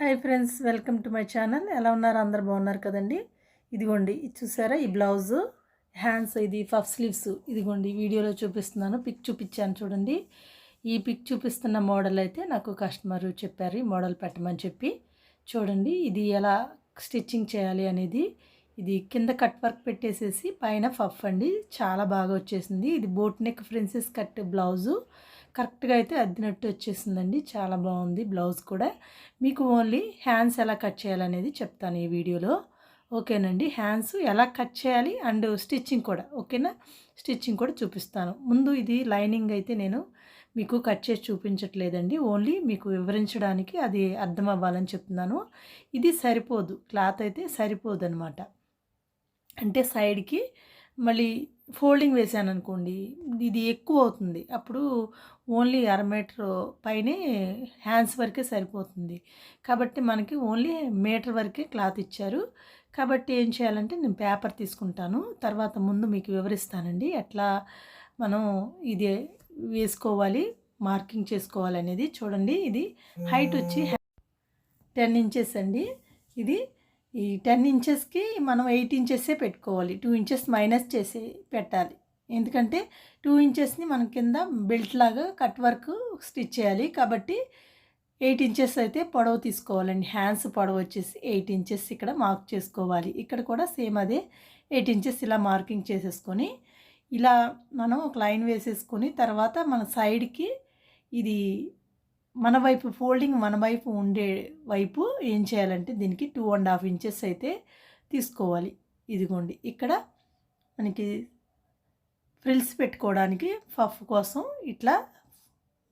Hi friends welcome to my channel. ఎలా ఉన్నారు? అందరు బాగున్నారు కదండి? ఇదిగోండి ఇది చూసారా? ఈ బ్లౌజు హ్యాండ్స్ ఇది పఫ్ స్లీవ్స్. ఇదిగోండి వీడియోలో చూపిస్తున్నాను. పిక్ చూపించాను చూడండి. ఈ పిక్ చూపిస్తున్న మోడల్ అయితే నాకు కస్టమర్ చెప్పారు ఈ మోడల్ పెట్టమని చెప్పి. చూడండి ఇది ఎలా స్టిచ్చింగ్ చేయాలి అనేది. ఇది కింద కట్ వర్క్ పెట్టేసేసి పైన పఫ్ అండి. చాలా బాగా వచ్చేసింది. ఇది boat neck princess cut blouse. కరెక్ట్గా అయితే అద్దినట్టు వచ్చేసిందండి. చాలా బాగుంది బ్లౌజ్ కూడా. మీకు ఓన్లీ హ్యాండ్స్ ఎలా కట్ చేయాలనేది చెప్తాను ఈ వీడియోలో. ఓకేనండి. హ్యాండ్స్ ఎలా కట్ చేయాలి అండ్ స్టిచ్చింగ్ కూడా ఓకేనా? స్టిచ్చింగ్ కూడా చూపిస్తాను. ముందు ఇది లైనింగ్ అయితే నేను మీకు కట్ చేసి చూపించట్లేదండి. ఓన్లీ మీకు వివరించడానికి అది అర్థం అవ్వాలని చెప్తున్నాను. ఇది సరిపోదు. క్లాత్ అయితే సరిపోదు అనమాట అంటే సైడ్కి మళ్ళీ ఫోల్డింగ్ వేసాను అనుకోండి ఇది ఎక్కువ అవుతుంది. అప్పుడు ఓన్లీ అర మీటర్ పైనే హ్యాండ్స్ వరకే సరిపోతుంది. కాబట్టి మనకి ఓన్లీ మీటర్ వరకే క్లాత్ ఇచ్చారు. కాబట్టి ఏం చేయాలంటే నేను పేపర్ తీసుకుంటాను. తర్వాత ముందు మీకు వివరిస్తానండి. ఎట్లా మనం ఇది వేసుకోవాలి మార్కింగ్ చేసుకోవాలి అనేది చూడండి. ఇది హైట్ వచ్చి టెన్ ఇంచెస్ అండి. ఇది ఈ టెన్ ఇంచెస్కి మనం ఎయిట్ ఇంచెస్సే పెట్టుకోవాలి. టూ ఇంచెస్ మైనస్ చేసి పెట్టాలి. ఎందుకంటే టూ ఇంచెస్ని మనం కింద బెల్ట్ లాగా కట్ వర్క్ స్టిచ్ చేయాలి. కాబట్టి ఎయిట్ ఇంచెస్ అయితే పొడవు తీసుకోవాలండి. హ్యాండ్స్ పొడవు వచ్చేసి ఎయిట్ ఇంచెస్ ఇక్కడ మార్క్ చేసుకోవాలి. ఇక్కడ కూడా సేమ్ అదే ఎయిట్ ఇంచెస్ ఇలా మార్కింగ్ చేసేసుకొని ఇలా మనం ఒక లైన్ వేసేసుకొని తర్వాత మన సైడ్కి ఇది మన వైపు ఫోల్డింగ్ మన వైపు ఉండే వైపు ఏం చేయాలంటే దీనికి టూ అండ్ హాఫ్ ఇంచెస్ అయితే తీసుకోవాలి. ఇదిగోండి. ఇక్కడ మనకి ఫ్రిల్స్ పెట్టుకోవడానికి ఫఫ్ కోసం ఇట్లా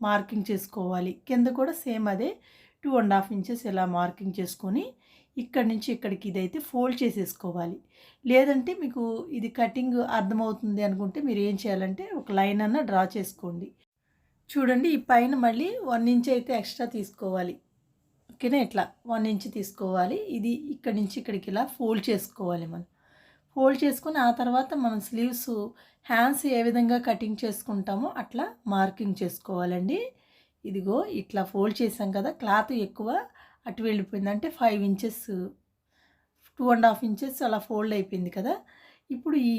మార్కింగ్ చేసుకోవాలి. కింద కూడా సేమ్ అదే టూ అండ్ హాఫ్ ఇంచెస్ ఇలా మార్కింగ్ చేసుకొని ఇక్కడి నుంచి ఇక్కడికి ఇదైతే ఫోల్డ్ చేసేసుకోవాలి. లేదంటే మీకు ఇది కటింగ్ అర్థమవుతుంది అనుకుంటే మీరు ఏం చేయాలంటే ఒక లైన్ అన్న డ్రా చేసుకోండి. చూడండి ఈ పైన మళ్ళీ వన్ ఇంచ్ అయితే ఎక్స్ట్రా తీసుకోవాలి. ఓకేనా? ఇట్లా వన్ ఇంచ్ తీసుకోవాలి. ఇది ఇక్కడి నుంచి ఇక్కడికి ఇలా ఫోల్డ్ చేసుకోవాలి మనం. ఫోల్డ్ చేసుకుని ఆ తర్వాత మనం స్లీవ్స్ హ్యాండ్స్ ఏ విధంగా కటింగ్ చేసుకుంటామో అట్లా మార్కింగ్ చేసుకోవాలండి. ఇదిగో ఇట్లా ఫోల్డ్ చేసాం కదా క్లాత్ ఎక్కువ అటు వెళ్ళిపోయింది. అంటే five inches two and half inches అలా ఫోల్డ్ అయిపోయింది కదా. ఇప్పుడు ఈ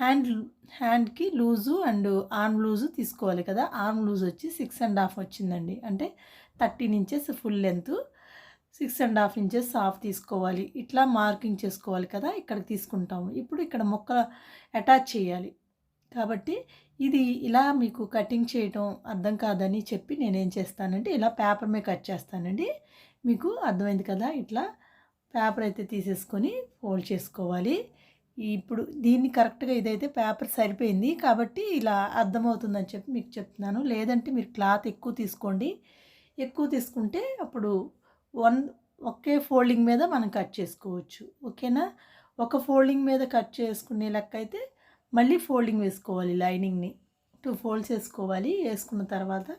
హ్యాండ్ హ్యాండ్కి లూజు అండ్ ఆర్మ్ లూజు తీసుకోవాలి కదా. ఆర్మ్ లూజ్ వచ్చి సిక్స్ అండ్ హాఫ్ వచ్చిందండి. అంటే thirteen inches full length six and half inches half తీసుకోవాలి. ఇట్లా మార్కింగ్ చేసుకోవాలి కదా ఇక్కడ తీసుకుంటాము. ఇప్పుడు ఇక్కడ మొక్క అటాచ్ చేయాలి. కాబట్టి ఇది ఇలా మీకు కటింగ్ చేయటం అర్థం కాదని చెప్పి నేనేం చేస్తానంటే ఇలా పేపర్ మీద కట్ చేస్తానండి. మీకు అర్థమైంది కదా ఇట్లా పేపర్ అయితే తీసేసుకొని ఫోల్డ్ చేసుకోవాలి. ఇప్పుడు దీన్ని కరెక్ట్గా ఇదైతే పేపర్ సరిపోయింది కాబట్టి ఇలా అర్థమవుతుందని చెప్పి మీకు చెప్తున్నాను. లేదంటే మీరు క్లాత్ ఎక్కువ తీసుకోండి. ఎక్కువ తీసుకుంటే అప్పుడు వన్ ఒకే ఫోల్డింగ్ మీద మనం కట్ చేసుకోవచ్చు. ఓకేనా? ఒక ఫోల్డింగ్ మీద కట్ చేసుకునే లెక్క అయితే మళ్ళీ ఫోల్డింగ్ వేసుకోవాలి లైనింగ్ని. టూ ఫోల్డ్స్ వేసుకోవాలి. వేసుకున్న తర్వాత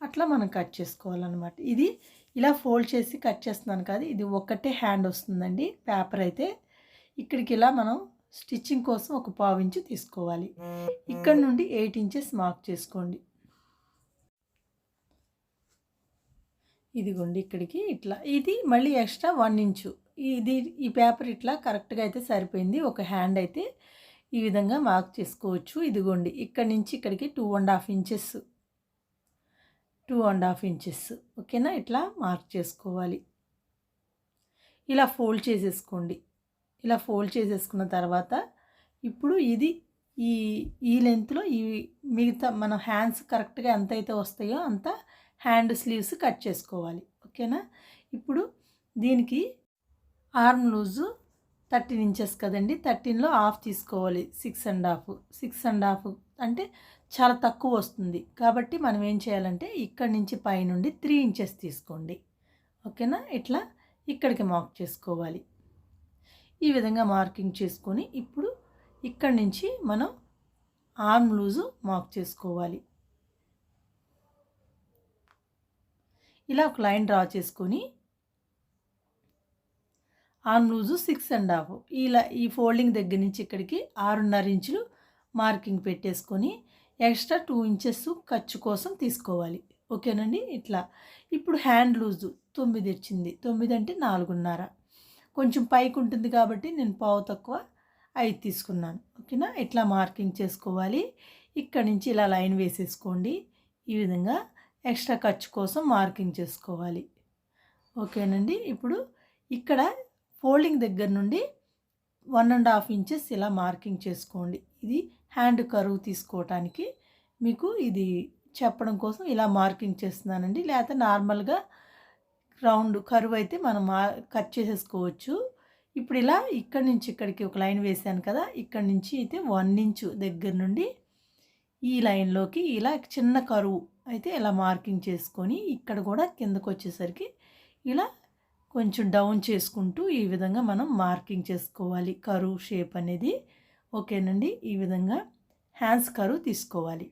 అట్లా మనం కట్ చేసుకోవాలన్నమాట. ఇది ఇలా ఫోల్డ్ చేసి కట్ చేస్తున్నాను కాదు ఇది ఒక్కటే హ్యాండ్ వస్తుందండి. పేపర్ అయితే ఇక్కడికి ఇలా మనం స్టిచ్చింగ్ కోసం ఒక పావు ఇంచు తీసుకోవాలి. ఇక్కడ నుండి ఎయిట్ ఇంచెస్ మార్క్ చేసుకోండి. ఇదిగోండి ఇక్కడికి ఇట్లా. ఇది మళ్ళీ ఎక్స్ట్రా వన్ ఇంచు. ఇది ఈ పేపర్ ఇట్లా కరెక్ట్గా అయితే సరిపోయింది. ఒక హ్యాండ్ అయితే ఈ విధంగా మార్క్ చేసుకోవచ్చు. ఇదిగోండి ఇక్కడ నుంచి ఇక్కడికి two and half inches. Two and half inches. ఓకేనా? ఇట్లా మార్క్ చేసుకోవాలి. ఇలా ఫోల్డ్ చేసేసుకోండి. ఇలా ఫోల్డ్ చేసేసుకున్న తర్వాత ఇప్పుడు ఇది ఈ ఈ లెంత్లో ఈ మిగతా మన హ్యాండ్స్ కరెక్ట్గా ఎంత అయితే వస్తాయో అంత హ్యాండ్ స్లీవ్స్ కట్ చేసుకోవాలి. ఓకేనా? ఇప్పుడు దీనికి ఆర్మ్ లూజు థర్టీన్ ఇంచెస్ కదండి. థర్టీన్లో హాఫ్ తీసుకోవాలి. Six and half. Six and half అంటే చాలా తక్కువ వస్తుంది. కాబట్టి మనం ఏం చేయాలంటే ఇక్కడి నుంచి పైనుండి త్రీ ఇంచెస్ తీసుకోండి. ఓకేనా? ఇట్లా ఇక్కడికి మార్క్ చేసుకోవాలి. ఈ విధంగా మార్కింగ్ చేసుకొని ఇప్పుడు ఇక్కడి నుంచి మనం ఆర్మ్ లూజు మార్క్ చేసుకోవాలి. ఇలా ఒక లైన్ డ్రా చేసుకొని arm loose six and half. ఇలా ఈ ఫోల్డింగ్ దగ్గర నుంచి ఇక్కడికి ఆరున్నర ఇంచులు మార్కింగ్ పెట్టేసుకొని ఎక్స్ట్రా టూ ఇంచెస్ ఖర్చు కోసం తీసుకోవాలి. ఓకేనండి? ఇట్లా. ఇప్పుడు హ్యాండ్ లూజు తొమ్మిది ఇచ్చింది. తొమ్మిది అంటే నాలుగున్నర. కొంచెం పైకి ఉంటుంది కాబట్టి నేను పావు తక్కువ ఐదు తీసుకున్నాను. ఓకేనా? ఇట్లా మార్కింగ్ చేసుకోవాలి? ఇక్కడ నుంచి ఇలా లైన్ వేసేసుకోండి. ఈ విధంగా ఎక్స్ట్రా ఖర్చు కోసం మార్కింగ్ చేసుకోవాలి. ఓకేనండి? ఇప్పుడు ఇక్కడ ఫోల్డింగ్ దగ్గర నుండి వన్ అండ్ హాఫ్ ఇంచెస్ ఇలా మార్కింగ్ చేసుకోండి. ఇది హ్యాండ్ కరువు తీసుకోవటానికి మీకు ఇది చెప్పడం కోసం ఇలా మార్కింగ్ చేస్తున్నానండి. లేకపోతే నార్మల్గా రౌండ్ కరువు అయితే మనం కట్ చేసేసుకోవచ్చు. ఇప్పుడు ఇలా ఇక్కడి నుంచి ఇక్కడికి ఒక లైన్ వేసాను కదా ఇక్కడి నుంచి అయితే వన్ ఇంచు దగ్గర నుండి ఈ లైన్లోకి ఇలా చిన్న కరువు అయితే ఇలా మార్కింగ్ చేసుకొని ఇక్కడ కూడా కిందకు వచ్చేసరికి ఇలా కొంచెం డౌన్ చేసుకుంటూ ఈ విధంగా మనం మార్కింగ్ చేసుకోవాలి కరువు షేప్ అనేది. ఓకేనండి? ఈ విధంగా హ్యాండ్స్ కరువు తీసుకోవాలి.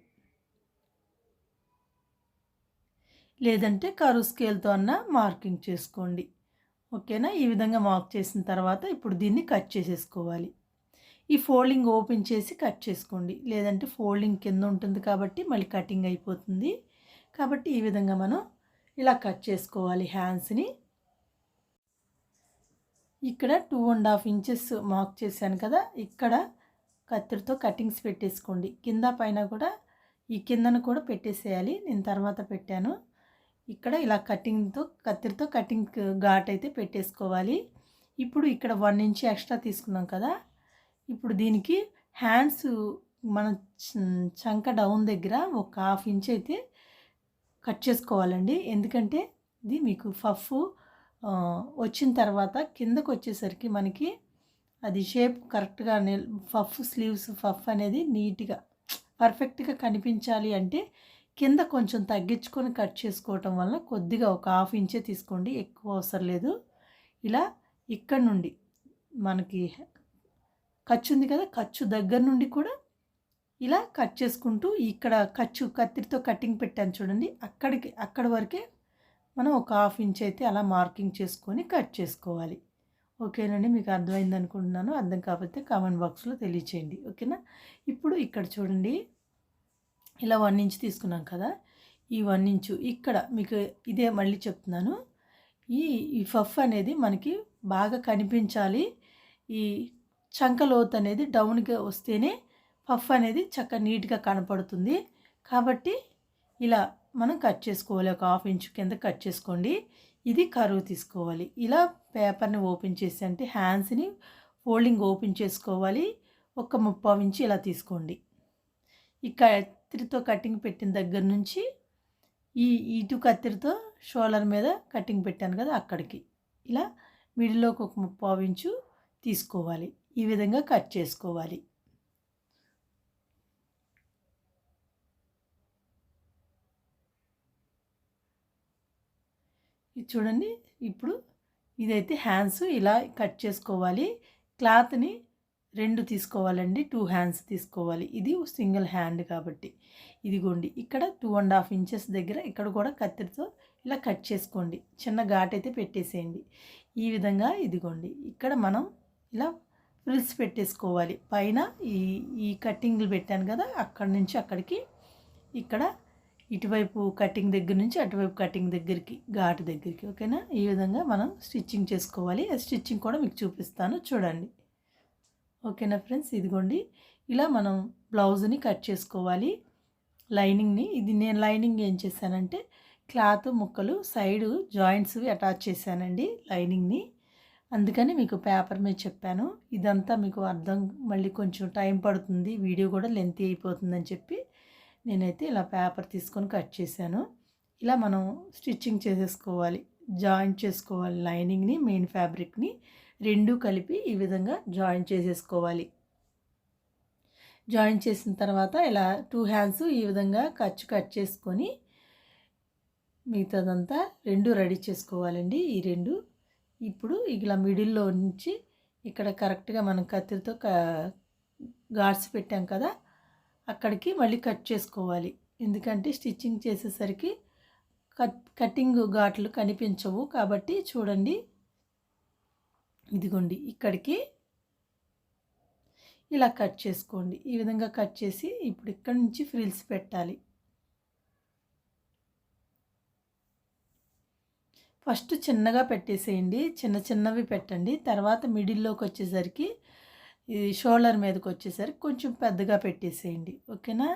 లేదంటే కరువు స్కేల్తో అన్న మార్కింగ్ చేసుకోండి. ఓకేనా? ఈ విధంగా మార్క్ చేసిన తర్వాత ఇప్పుడు దీన్ని కట్ చేసేసుకోవాలి. ఈ ఫోల్డింగ్ ఓపెన్ చేసి కట్ చేసుకోండి. లేదంటే ఫోల్డింగ్ కింద ఉంటుంది కాబట్టి మళ్ళీ కటింగ్ అయిపోతుంది. కాబట్టి ఈ విధంగా మనం ఇలా కట్ చేసుకోవాలి హ్యాండ్స్ని. ఇక్కడ two and half inches mark చేశాను కదా? ఇక్కడ కత్తిరితో కటింగ్స్ పెట్టేసుకోండి. కింద పైన కూడా ఈ కిందను కూడా పెట్టేసేయాలి. నేను తర్వాత పెట్టాను. ఇక్కడ ఇలా కటింగ్తో కత్తిరితో కటింగ్ ఘాట్ అయితే పెట్టేసుకోవాలి. ఇప్పుడు ఇక్కడ వన్ ఇంచ్ ఎక్స్ట్రా తీసుకున్నాం కదా ఇప్పుడు దీనికి హ్యాండ్స్ మన చంక డౌన్ దగ్గర ఒక హాఫ్ ఇంచ్ అయితే కట్ చేసుకోవాలండి. ఎందుకంటే ఇది మీకు ఫఫ్ వచ్చిన తర్వాత కిందకు వచ్చేసరికి మనకి అది షేప్ కరెక్ట్గా ఫఫ్ స్లీవ్స్ ఫఫ్ అనేది నీట్గా పర్ఫెక్ట్గా కనిపించాలి అంటే కింద కొంచెం తగ్గించుకొని కట్ చేసుకోవటం వల్ల కొద్దిగా ఒక హాఫ్ ఇంచే తీసుకోండి ఎక్కువ అవసరం లేదు. ఇలా ఇక్కడ నుండి మనకి ఖర్చు ఉంది కదా ఖర్చు దగ్గర నుండి కూడా ఇలా కట్ చేసుకుంటూ ఇక్కడ ఖర్చు కత్తిరితో కటింగ్ పెట్టాను చూడండి అక్కడికి అక్కడ వరకే మనం ఒక హాఫ్ ఇంచ్ అయితే అలా మార్కింగ్ చేసుకొని కట్ చేసుకోవాలి. ఓకేనండి మీకు అర్థమైంది అనుకుంటున్నాను అర్థం కాకపోతే కామెంట్ బాక్స్లో తెలియచేయండి. ఓకేనా? ఇప్పుడు ఇక్కడ చూడండి ఇలా వన్ ఇంచ్ తీసుకున్నాం కదా ఈ వన్ ఇంచు ఇక్కడ మీకు ఇదే మళ్ళీ చెప్తున్నాను. ఈ ఈ ఫఫ్ అనేది మనకి బాగా కనిపించాలి. ఈ చంక లోత్ అనేది డౌన్గా వస్తేనే పఫ్ అనేది చక్క నీట్గా కనపడుతుంది. కాబట్టి ఇలా మనం కట్ చేసుకోవాలి. ఒక హాఫ్ ఇంచ్ కింద కట్ చేసుకోండి. ఇది కరువు తీసుకోవాలి. ఇలా పేపర్ని ఓపెన్ చేసి అంటే హ్యాండ్స్ని ఫోల్డింగ్ ఓపెన్ చేసుకోవాలి. ఒక ముప్పావు ఇంచు ఇలా తీసుకోండి. ఈ కత్తిరితో కటింగ్ పెట్టిన దగ్గర నుంచి ఈ ఇటు కత్తిరితో షోల్డర్ మీద కటింగ్ పెట్టాను కదా అక్కడికి. ఇలా మిడిల్లోకి ఒక ముప్పావు ఇంచు తీసుకోవాలి. ఈ విధంగా కట్ చేసుకోవాలి. ఇది చూడండి. ఇప్పుడు ఇదైతే హ్యాండ్స్ ఇలా కట్ చేసుకోవాలి. క్లాత్ని రెండు తీసుకోవాలండి. టూ హ్యాండ్స్ తీసుకోవాలి. ఇది సింగిల్ హ్యాండ్ కాబట్టి. ఇదిగోండి. ఇక్కడ టూ అండ్ హాఫ్ ఇంచెస్ దగ్గర ఇక్కడ కూడా కత్తిరితో ఇలా కట్ చేసుకోండి. చిన్న ఘాట్ అయితే పెట్టేసేయండి. ఈ విధంగా ఇదిగోండి. ఇక్కడ మనం ఇలా ఫ్రిల్స్ పెట్టేసుకోవాలి. పైన ఈ ఈ కట్టింగ్లు పెట్టాను కదా అక్కడి నుంచి అక్కడికి. ఇక్కడ ఇటువైపు కటింగ్ దగ్గర నుంచి అటువైపు కటింగ్ దగ్గరికి ఘాటు దగ్గరికి. ఓకేనా? ఈ విధంగా మనం స్టిచ్చింగ్ చేసుకోవాలి. స్టిచ్చింగ్ కూడా మీకు చూపిస్తాను. చూడండి. ఓకేనా ఫ్రెండ్స్? ఇదిగోండి. ఇలా మనం బ్లౌజ్ని కట్ చేసుకోవాలి. లైనింగ్ని ఇది నేను లైనింగ్ ఏం చేశానంటే క్లాత్ ముక్కలు సైడు జాయింట్స్ అటాచ్ చేశానండి లైనింగ్ని. అందుకని మీకు పేపర్ మీద చెప్పాను. ఇదంతా మీకు అర్థం మళ్ళీ కొంచెం టైం పడుతుంది. వీడియో కూడా లెంత్ అయిపోతుందని చెప్పి నేనైతే ఇలా పేపర్ తీసుకొని కట్ చేశాను. ఇలా మనం స్టిచ్చింగ్ చేసేసుకోవాలి. జాయింట్ చేసుకోవాలి లైనింగ్ని మెయిన్ ఫ్యాబ్రిక్ని. రెండు కలిపి ఈ విధంగా జాయిన్ చేసేసుకోవాలి. జాయిన్ చేసిన తర్వాత ఇలా టూ హ్యాండ్స్ ఈ విధంగా ఖర్చు కట్ చేసుకొని మిగతాదంతా రెండు రెడీ చేసుకోవాలండి. ఈ రెండు ఇప్పుడు ఇలా మిడిల్లో నుంచి ఇక్కడ కరెక్ట్గా మనం కత్తిరితో గాడ్స్ పెట్టాం కదా అక్కడికి మళ్ళీ కట్ చేసుకోవాలి. ఎందుకంటే స్టిచ్చింగ్ చేసేసరికి కట్ కటింగ్ ఘాట్లు కనిపించవు కాబట్టి చూడండి. ఇదిగోండి ఇక్కడికి ఇలా కట్ చేసుకోండి. ఈ విధంగా కట్ చేసి ఇప్పుడు ఇక్కడ నుంచి ఫ్రిల్స్ పెట్టాలి. ఫస్ట్ చిన్నగా పెట్టేసేయండి. చిన్న చిన్నవి పెట్టండి. తర్వాత మిడిల్లోకి వచ్చేసరికి ఇది షోల్డర్ మీదకి వచ్చేసరికి కొంచెం పెద్దగా పెట్టేసేయండి. ఓకేనా?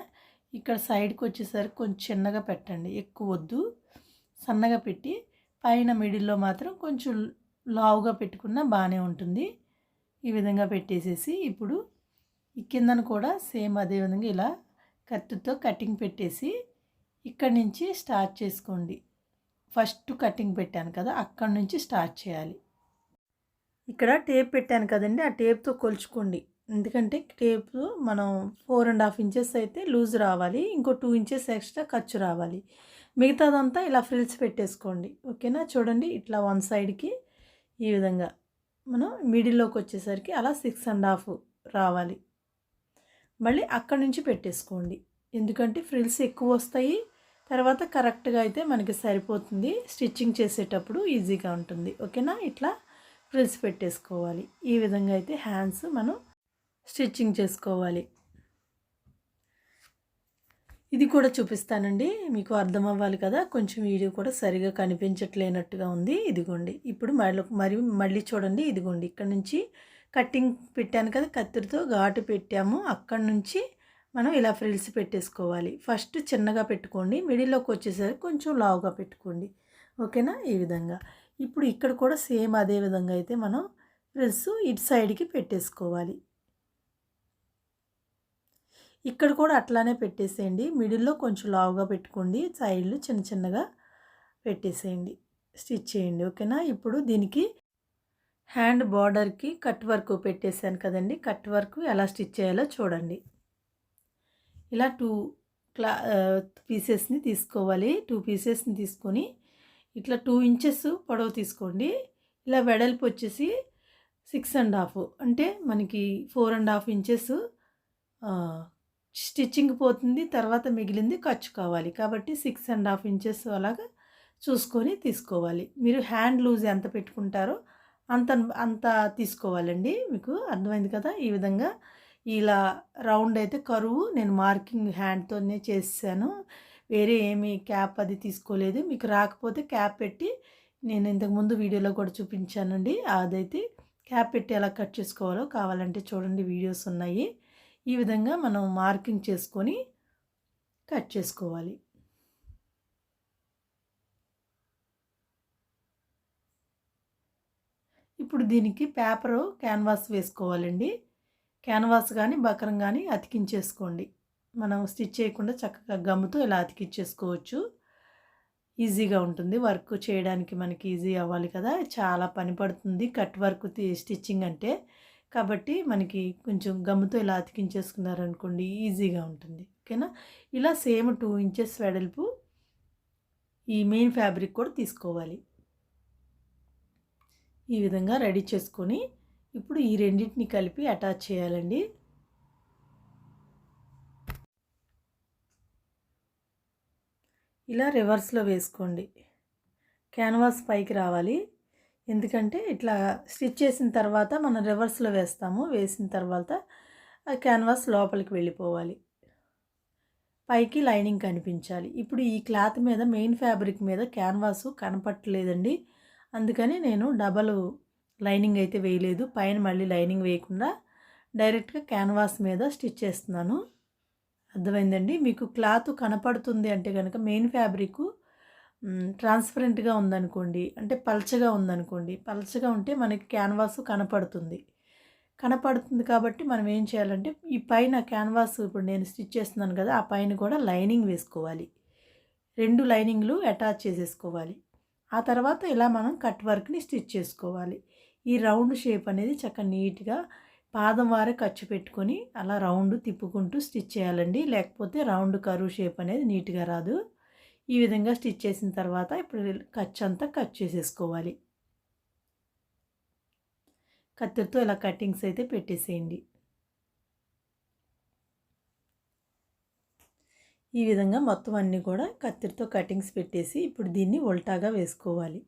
ఇక్కడ సైడ్కి వచ్చేసరికి కొంచెం చిన్నగా పెట్టండి. ఎక్కువ వద్దు. సన్నగా పెట్టి పైన మిడిల్లో మాత్రం కొంచెం లావుగా పెట్టుకున్నా బాగానే ఉంటుంది. ఈ విధంగా పెట్టేసేసి ఇప్పుడు ఈ కిందను కూడా సేమ్ అదే విధంగా ఇలా కత్తితో కటింగ్ పెట్టేసి ఇక్కడి నుంచి స్టార్ట్ చేసుకోండి. ఫస్ట్ కటింగ్ పెట్టాను కదా అక్కడి నుంచి స్టార్ట్ చేయాలి. ఇక్కడ టేప్ పెట్టాను కదండి ఆ టేప్తో కొలుచుకోండి. ఎందుకంటే టేప్ మనం ఫోర్ అండ్ హాఫ్ ఇంచెస్ అయితే లూజ్ రావాలి ఇంకో టూ ఇంచెస్ ఎక్స్ట్రా ఖర్చు రావాలి. మిగతాదంతా ఇలా ఫ్రిల్స్ పెట్టేసుకోండి. ఓకేనా? చూడండి ఇట్లా వన్ సైడ్కి ఈ విధంగా మనం మిడిల్లోకి వచ్చేసరికి అలా సిక్స్ అండ్ హాఫ్ రావాలి. మళ్ళీ అక్కడి నుంచి పెట్టేసుకోండి. ఎందుకంటే ఫ్రిల్స్ ఎక్కువ వస్తాయి. తర్వాత కరెక్ట్గా అయితే మనకి సరిపోతుంది. స్టిచ్చింగ్ చేసేటప్పుడు ఈజీగా ఉంటుంది. ఓకేనా? ఇట్లా ఫ్రిల్స్ పెట్టేసుకోవాలి. ఈ విధంగా అయితే హ్యాండ్స్ మనం స్టిచ్చింగ్ చేసుకోవాలి. ఇది కూడా చూపిస్తానండి. మీకు అర్థం అవ్వాలి కదా? కొంచెం వీడియో కూడా సరిగా కనిపించట్లేనట్టుగా ఉంది. ఇదిగోండి. ఇప్పుడు మళ్ళీ మరి మళ్ళీ చూడండి. ఇదిగోండి. ఇక్కడ నుంచి కట్టింగ్ పెట్టాను కదా? కత్తిరితో ఘాటు పెట్టాము. అక్కడ నుంచి మనం ఇలా ఫ్రిల్స్ పెట్టేసుకోవాలి. ఫస్ట్ చిన్నగా పెట్టుకోండి. మిడిల్లోకి వచ్చేసరికి కొంచెం లావుగా పెట్టుకోండి. ఓకేనా? ఈ విధంగా. ఇప్పుడు ఇక్కడ కూడా సేమ్ అదే విధంగా అయితే మనం ఫ్రిల్స్ ఇటు సైడ్కి పెట్టేసుకోవాలి. ఇక్కడ కూడా అట్లానే పెట్టేసేయండి. మిడిల్లో కొంచెం లావుగా పెట్టుకోండి. సైడ్లు చిన్న చిన్నగా పెట్టేసేయండి. స్టిచ్ చేయండి. ఓకేనా? ఇప్పుడు దీనికి హ్యాండ్ బార్డర్కి కట్ వర్క్ పెట్టేశాను కదండి. కట్ వర్క్ ఎలా స్టిచ్ చేయాలో చూడండి. ఇలా టూ క్లా పీసెస్ని తీసుకోవాలి. టూ పీసెస్ని తీసుకొని ఇట్లా టూ ఇంచెస్ పొడవు తీసుకోండి. ఇలా వెడల్పు వచ్చేసి సిక్స్ అండ్ హాఫ్. అంటే మనకి four and half inches stitching పోతుంది తర్వాత మిగిలింది ఖర్చు కావాలి. కాబట్టి సిక్స్ అండ్ హాఫ్ ఇంచెస్ అలాగా చూసుకొని తీసుకోవాలి. మీరు హ్యాండ్ లూజ్ ఎంత పెట్టుకుంటారో అంత అంత తీసుకోవాలండి. మీకు అర్థమైంది కదా? ఈ విధంగా ఇలా రౌండ్ అయితే కరువు. నేను మార్కింగ్ హ్యాండ్తోనే చేసాను వేరే ఏమి క్యాప్ అది తీసుకోలేదు. మీకు రాకపోతే క్యాప్ పెట్టి నేను ఇంతకుముందు వీడియోలో కూడా చూపించానండి. అదైతే క్యాప్ పెట్టి ఎలా కట్ చేసుకోవాలో కావాలంటే చూడండి. వీడియోస్ ఉన్నాయి. ఈ విధంగా మనం మార్కింగ్ చేసుకొని కట్ చేసుకోవాలి. ఇప్పుడు దీనికి పేపరు క్యాన్వాస్ వేసుకోవాలండి. క్యాన్వాస్ కానీ బకరం కానీ అతికించేసుకోండి. మనం స్టిచ్ చేయకుండా చక్కగా గమ్ముతో ఇలా అతికించేసుకోవచ్చు ఈజీగా ఉంటుంది. వర్క్ చేయడానికి మనకి ఈజీ అవ్వాలి కదా. చాలా పని పడుతుంది. కట్ వర్క్ స్టిచ్చింగ్ అంటే కాబట్టి మనకి కొంచెం గమ్ముతో ఇలా అతికించేసుకున్నారనుకోండి ఈజీగా ఉంటుంది. ఓకేనా? ఇలా సేమ్ టూ ఇంచెస్ వెడల్పు ఈ మెయిన్ ఫ్యాబ్రిక్ కూడా తీసుకోవాలి. ఈ విధంగా రెడీ చేసుకొని ఇప్పుడు ఈ రెండింటిని కలిపి అటాచ్ చేయాలండి. ఇలా రివర్స్లో వేసుకోండి. క్యాన్వాస్ పైకి రావాలి. ఎందుకంటే ఇట్లా స్టిచ్ చేసిన తర్వాత మనం రివర్స్లో వేస్తాము. వేసిన తర్వాత ఆ క్యాన్వాస్ లోపలికి వెళ్ళిపోవాలి. పైకి లైనింగ్ కనిపించాలి. ఇప్పుడు ఈ క్లాత్ మీద మెయిన్ ఫ్యాబ్రిక్ మీద క్యాన్వాస్ కనపట్టలేదండి. అందుకని నేను డబల్ లైనింగ్ అయితే వేయలేదు. పైన మళ్ళీ లైనింగ్ వేయకుండా డైరెక్ట్గా క్యాన్వాస్ మీద స్టిచ్ చేస్తున్నాను. అర్థమైందండి? మీకు క్లాత్ కనపడుతుంది అంటే కనుక మెయిన్ ఫ్యాబ్రిక్ ట్రాన్స్పరెంట్గా ఉందనుకోండి అంటే పల్చగా ఉందనుకోండి పల్చగా ఉంటే మనకి క్యాన్వాస్ కనపడుతుంది. కనపడుతుంది కాబట్టి మనం ఏం చేయాలంటే ఈ పైన క్యాన్వాస్ ఇప్పుడు నేను స్టిచ్ చేస్తున్నాను కదా ఆ పైన కూడా లైనింగ్ వేసుకోవాలి. రెండు లైనింగ్లు అటాచ్ చేసేసుకోవాలి. ఆ తర్వాత ఇలా మనం కట్ వర్క్ని స్టిచ్ చేసుకోవాలి. ఈ రౌండ్ షేప్ అనేది చక్కగా నీట్గా పాదం వారే ఖర్చు పెట్టుకొని అలా రౌండ్ తిప్పుకుంటూ స్టిచ్ చేయాలండి. లేకపోతే రౌండ్ కరువు షేప్ అనేది నీట్గా రాదు. ఈ విధంగా స్టిచ్ చేసిన తర్వాత ఇప్పుడు ఖర్చు అంతా కట్ చేసేసుకోవాలి. కత్తిరితో ఇలా కటింగ్స్ అయితే పెట్టేసేయండి. ఈ విధంగా మొత్తం అన్నీ కూడా కత్తిరితో కటింగ్స్ పెట్టేసి ఇప్పుడు దీన్ని ఉల్టాగా వేసుకోవాలి.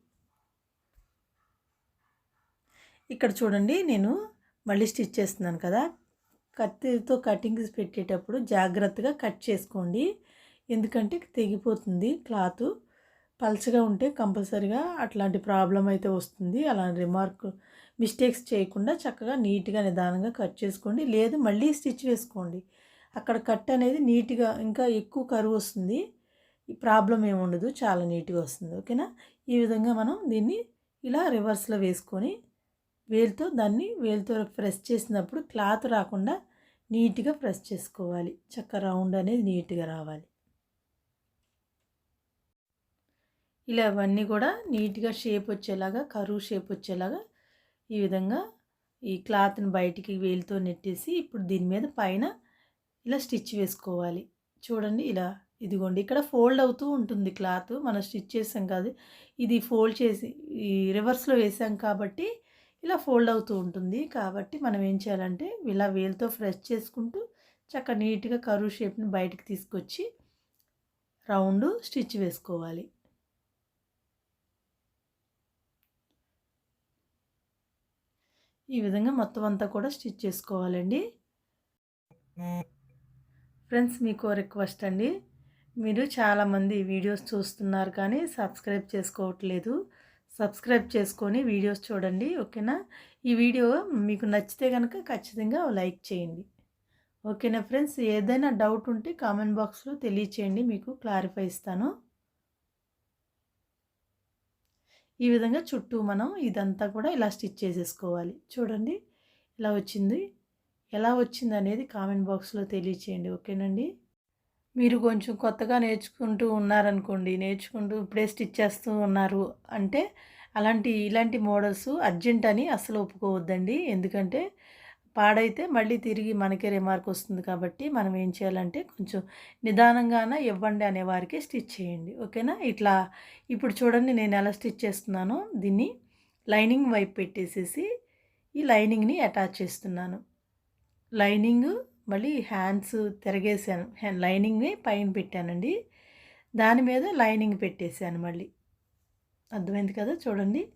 ఇక్కడ చూడండి నేను మళ్ళీ స్టిచ్ చేస్తున్నాను కదా. కత్తితో కటింగ్స్ పెట్టేటప్పుడు జాగ్రత్తగా కట్ చేసుకోండి. ఎందుకంటే తెగిపోతుంది క్లాత్. పల్చగా ఉంటే కంపల్సరిగా అట్లాంటి ప్రాబ్లం అయితే వస్తుంది. అలాంటి రిమార్క్ మిస్టేక్స్ చేయకుండా చక్కగా నీట్గా నిదానంగా కట్ చేసుకోండి. లేదు మళ్ళీ స్టిచ్ వేసుకోండి. అక్కడ కట్ అనేది నీట్గా ఇంకా ఎక్కువ కరువు వస్తుంది. ప్రాబ్లం ఏమి ఉండదు. చాలా నీట్గా వస్తుంది. ఓకేనా? ఈ విధంగా మనం దీన్ని ఇలా రివర్స్లో వేసుకొని వేలుతో దాన్ని వేలుతో ప్రెస్ చేసినప్పుడు క్లాత్ రాకుండా నీట్గా ప్రెస్ చేసుకోవాలి. చక్క రౌండ్ అనేది నీట్గా రావాలి. ఇలా అవన్నీ కూడా నీట్గా షేప్ వచ్చేలాగా కరువు షేప్ వచ్చేలాగా ఈ విధంగా ఈ క్లాత్ని బయటికి వేలితో నెట్టేసి ఇప్పుడు దీని మీద పైన ఇలా స్టిచ్ వేసుకోవాలి. చూడండి ఇలా ఇదిగోండి ఇక్కడ ఫోల్డ్ అవుతూ ఉంటుంది క్లాత్. మనం స్టిచ్ చేసాం కాదు ఇది ఫోల్డ్ చేసి ఈ రివర్స్లో వేసాం కాబట్టి ఇలా ఫోల్డ్ అవుతూ ఉంటుంది. కాబట్టి మనం ఏం చేయాలంటే ఇలా వేలుతో ఫ్రెష్ చేసుకుంటూ చక్క నీట్గా కరువు షేప్ని బయటికి తీసుకొచ్చి రౌండ్ స్టిచ్ వేసుకోవాలి. ఈ విధంగా మొత్తం అంతా కూడా స్టిచ్ చేసుకోవాలండి. ఫ్రెండ్స్ మీకు రిక్వెస్ట్ అండి. మీరు చాలామంది వీడియోస్ చూస్తున్నారు కానీ సబ్స్క్రైబ్ చేసుకోవట్లేదు. సబ్స్క్రైబ్ చేసుకొని వీడియోస్ చూడండి ఓకేనా? ఈ వీడియో మీకు నచ్చితే కనుక ఖచ్చితంగా లైక్ చేయండి. ఓకేనా ఫ్రెండ్స్? ఏదైనా డౌట్ ఉంటే కామెంట్ బాక్స్లో తెలియచేయండి మీకు క్లారిఫై ఇస్తాను. ఈ విధంగా చుట్టూ మనం ఇదంతా కూడా ఇలా స్టిచ్ చేసేసుకోవాలి. చూడండి ఇలా వచ్చింది. ఎలా వచ్చింది అనేది కామెంట్ బాక్స్లో తెలియచేయండి ఓకేనండి? మీరు కొంచెం కొత్తగా నేర్చుకుంటూ ఉన్నారనుకోండి నేర్చుకుంటూ ఇప్పుడే స్టిచ్ చేస్తూ ఉన్నారు అంటే అలాంటి ఇలాంటి మోడల్స్ అర్జెంట్ అని అసలు ఒప్పుకోవద్దండి. ఎందుకంటే పాడైతే మళ్ళీ తిరిగి మనకే రిమార్క్ వస్తుంది కాబట్టి మనం ఏం చేయాలంటే కొంచెం నిదానంగాన ఇవ్వండి అనేవారికి స్టిచ్ చేయండి. ఓకేనా ఇట్లా ఇప్పుడు చూడండి నేను ఎలా స్టిచ్ చేస్తున్నానో. దీన్ని లైనింగ్ వైపు పెట్టేసేసి ఈ లైనింగ్ని అటాచ్ చేస్తున్నాను. లైనింగ్ మళ్ళీ హ్యాండ్స్ తిరగేసాను. లైనింగ్ని పైన పెట్టానండి. దాని మీద లైనింగ్ పెట్టేశాను మళ్ళీ. అర్థమైంది కదా? చూడండి.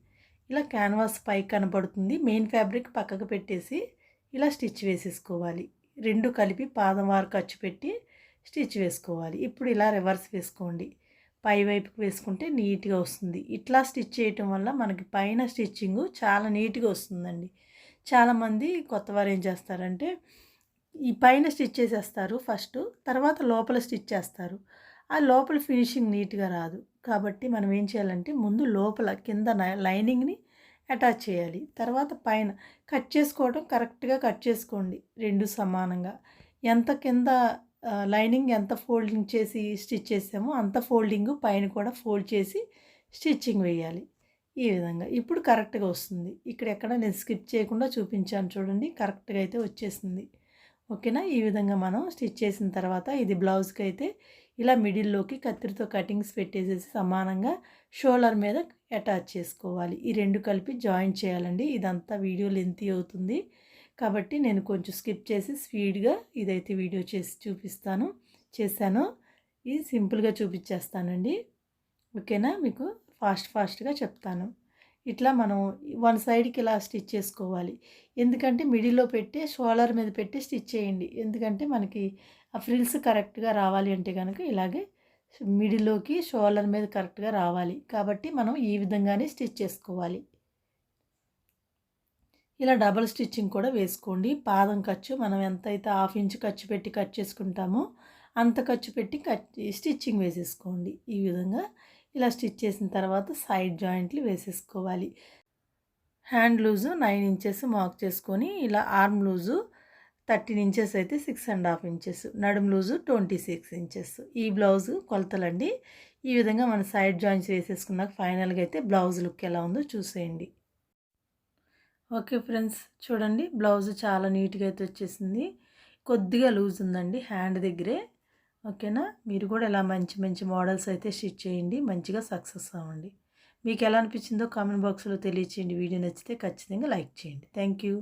ఇలా క్యాన్వాస్ పై కనపడుతుంది మెయిన్ ఫ్యాబ్రిక్ పక్కకు పెట్టేసి ఇలా స్టిచ్ వేసేసుకోవాలి. రెండు కలిపి పాదం వారు ఖర్చు పెట్టి స్టిచ్ వేసుకోవాలి. ఇప్పుడు ఇలా రివర్స్ వేసుకోండి. పై వైపుకి వేసుకుంటే నీట్గా వస్తుంది. ఇట్లా స్టిచ్ చేయటం వల్ల మనకి పైన స్టిచ్చింగ్ చాలా నీట్గా వస్తుందండి. చాలామంది కొత్త వారు ఏం చేస్తారంటే ఈ పైన స్టిచ్ చేసేస్తారు ఫస్ట్ తర్వాత లోపల స్టిచ్ చేస్తారు. ఆ లోపల ఫినిషింగ్ నీట్గా రాదు. కాబట్టి మనం ఏం చేయాలంటే ముందు లోపల కింద లైనింగ్ని అటాచ్ చేయాలి. తర్వాత పైన కట్ చేసుకోవడం కరెక్ట్గా కట్ చేసుకోండి రెండు సమానంగా. ఎంత కింద లైనింగ్ ఎంత ఫోల్డింగ్ చేసి స్టిచ్ చేసామో అంత ఫోల్డింగ్ పైన కూడా ఫోల్డ్ చేసి స్టిచ్చింగ్ వేయాలి. ఈ విధంగా. ఇప్పుడు కరెక్ట్గా వస్తుంది. ఇక్కడ ఎక్కడ నేను స్కిప్ చేయకుండా చూపించాను చూడండి. కరెక్ట్గా అయితే వచ్చేసింది. ఓకేనా? ఈ విధంగా మనం స్టిచ్ చేసిన తర్వాత ఇది బ్లౌజ్కి అయితే ఇలా మిడిల్లోకి కత్తిరితో కటింగ్స్ పెట్టేసేసి సమానంగా షోల్డర్ మీద అటాచ్ చేసుకోవాలి. ఈ రెండు కలిపి జాయిన్ చేయాలండి. ఇదంతా వీడియో లెంతీ అవుతుంది. కాబట్టి నేను కొంచెం స్కిప్ చేసి స్పీడ్గా ఇదైతే వీడియో చేసి చూపిస్తాను. చేశాను. ఇది సింపుల్గా చూపించేస్తానండి. ఓకేనా? మీకు ఫాస్ట్ ఫాస్ట్గా చెప్తాను. ఇట్లా మనం వన్ సైడ్కి ఇలా స్టిచ్ చేసుకోవాలి. ఎందుకంటే మిడిల్లో పెట్టి షోలర్ మీద పెట్టి స్టిచ్ చేయండి. ఎందుకంటే మనకి ఆ ఫ్రిల్స్ కరెక్ట్గా రావాలి అంటే కనుక ఇలాగే మిడిల్లోకి షోల్డర్ మీద కరెక్ట్గా రావాలి. కాబట్టి మనం ఈ విధంగానే స్టిచ్ చేసుకోవాలి. ఇలా డబల్ స్టిచ్చింగ్ కూడా వేసుకోండి. పాదం ఖర్చు మనం ఎంతైతే హాఫ్ ఇంచ్ ఖర్చు పెట్టి కట్ చేసుకుంటామో అంత ఖర్చు పెట్టి కట్ స్టిచ్చింగ్ వేసేసుకోండి. ఈ విధంగా ఇలా స్టిచ్ చేసిన తర్వాత సైడ్ జాయింట్లు వేసేసుకోవాలి. Hand loose nine inches mark చేసుకొని ఇలా ఆర్మ్ లూజు థర్టీన్ ఇంచెస్ అయితే సిక్స్ అండ్ హాఫ్ ఇంచెస్ నడుము లూజు ట్వంటీ సిక్స్ ఇంచెస్. ఈ బ్లౌజు కొలతలండి. ఈ విధంగా మన సైడ్ జాయింట్స్ వేసేసుకున్నాక ఫైనల్గా అయితే బ్లౌజ్ లుక్ ఎలా ఉందో చూసేయండి. ఓకే ఫ్రెండ్స్ చూడండి బ్లౌజ్ చాలా నీట్గా అయితే వచ్చేసింది. కొద్దిగా లూజ్ ఉందండి హ్యాండ్ దగ్గరే. ఓకేనా? మీరు కూడా ఇలా మంచి మంచి మోడల్స్ అయితే స్టిచ్ చేయండి. మంచిగా సక్సెస్ అవ్వండి. మీకు ఎలా అనిపించిందో కామెంట్ బాక్స్లో తెలియచేయండి. వీడియో నచ్చితే ఖచ్చితంగా లైక్ చేయండి. Thank you.